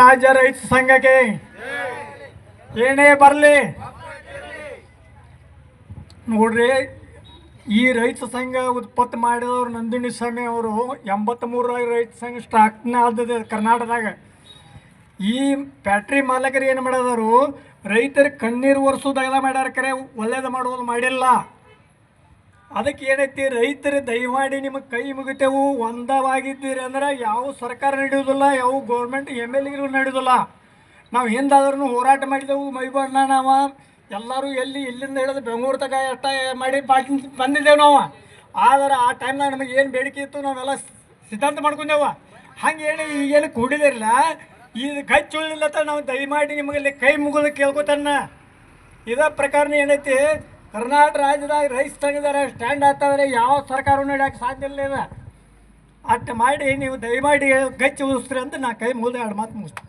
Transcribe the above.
ರಾಜ್ಯ ರೈತ ಸಂಘಕ್ಕೆ ಏನೇ ಬರಲಿ. ನೋಡ್ರಿ, ಈ ರೈತ ಸಂಘ ಉತ್ಪತ್ತಿ ಮಾಡಿದವರು ನಂದಿನಿ ಸ್ವಾಮಿ ಅವರು ಎಂಬತ್ತ್ಮೂರ ರೈತ ಸಂಘ ಸ್ಟಾಕ್ನ ಆದದ ಕರ್ನಾಟಕದಾಗ. ಈ ಫ್ಯಾಕ್ಟ್ರಿ ಮಾಲಕರು ಏನು ಮಾಡಿದರು, ರೈತರ ಕಣ್ಣೀರು ಒರೆಸೋದಾಗ ಮಾಡ್ಯಾರ ಕರೆ, ಒಳ್ಳೇದು ಮಾಡೋದು ಮಾಡಿಲ್ಲ. ಅದಕ್ಕೆ ಏನೈತಿ ರೈತರು ದಯಮಾಡಿ ನಿಮಗೆ ಕೈ ಮುಗಿತೇವು. ಒಂದವಾಗಿದ್ದೀರಿ ಅಂದ್ರೆ ಯಾವ ಸರ್ಕಾರ ನಡೆಯೋದಿಲ್ಲ ಯಾವ ಗೌರ್ಮೆಂಟ್ ಎಂ ಎಲ್ ಎಗಳು ನಡೆಯೋದಿಲ್ಲ ನಾವು ಹಿಂದಾದ್ರೂ ಹೋರಾಟ ಮಾಡಿದೆವು, ಮೈಬಣ್ಣ ನಾವು. ಎಲ್ಲರೂ ಎಲ್ಲಿ ಇಲ್ಲಿಂದ ಹಿಡಿದು ಬೆಂಗಳೂರು ತಗ ಎಷ್ಟ ಮಾಡಿ ಬಂದಿದ್ದೇವೆ ನಾವು. ಆದ್ರೆ ಆ ಟೈಮ್ನಾಗ ನಮಗೆ ಏನು ಬೇಡಿಕೆ ಇತ್ತು, ನಾವೆಲ್ಲ ಸಿದ್ಧಾಂತ ಮಾಡ್ಕೊಂಡೇವ. ಹಂಗೆ ಏನು ಈಗೇನು ಕೂಡಿದಿರಲ್ಲ ಇದು ಖರ್ಚು ಉಳಿಲ್ಲ ಅಂತ ನಾವು ದಯಮಾಡಿ ನಿಮಗೆ ಕೈ ಮುಗಿದು ಕೇಳ್ಕೊತಾನ. ಇದ ಪ್ರಕಾರನ ಏನೈತಿ ಕರ್ನಾಟಕ ರಾಜ್ಯದಾಗ ರೈತ ಸಂಘದಾರ ಸ್ಟ್ಯಾಂಡ್ ಆಗ್ತಾವ್ರೆ ಯಾವ ಸರ್ಕಾರವೂ ನಡೆಯಕ್ಕೆ ಸಾಧ್ಯ ಇಲ್ಲ ಅಷ್ಟು ಮಾಡಿ, ನೀವು ದಯಮಾಡಿ ಗಚ್ಚಿ ಉಳಿಸ್ರಿ ಅಂತ ನಾ ಕೈ ಮುಗಿದು ಎರಡು ಮಾತು ಮುಗಿಸ್ತೀನಿ.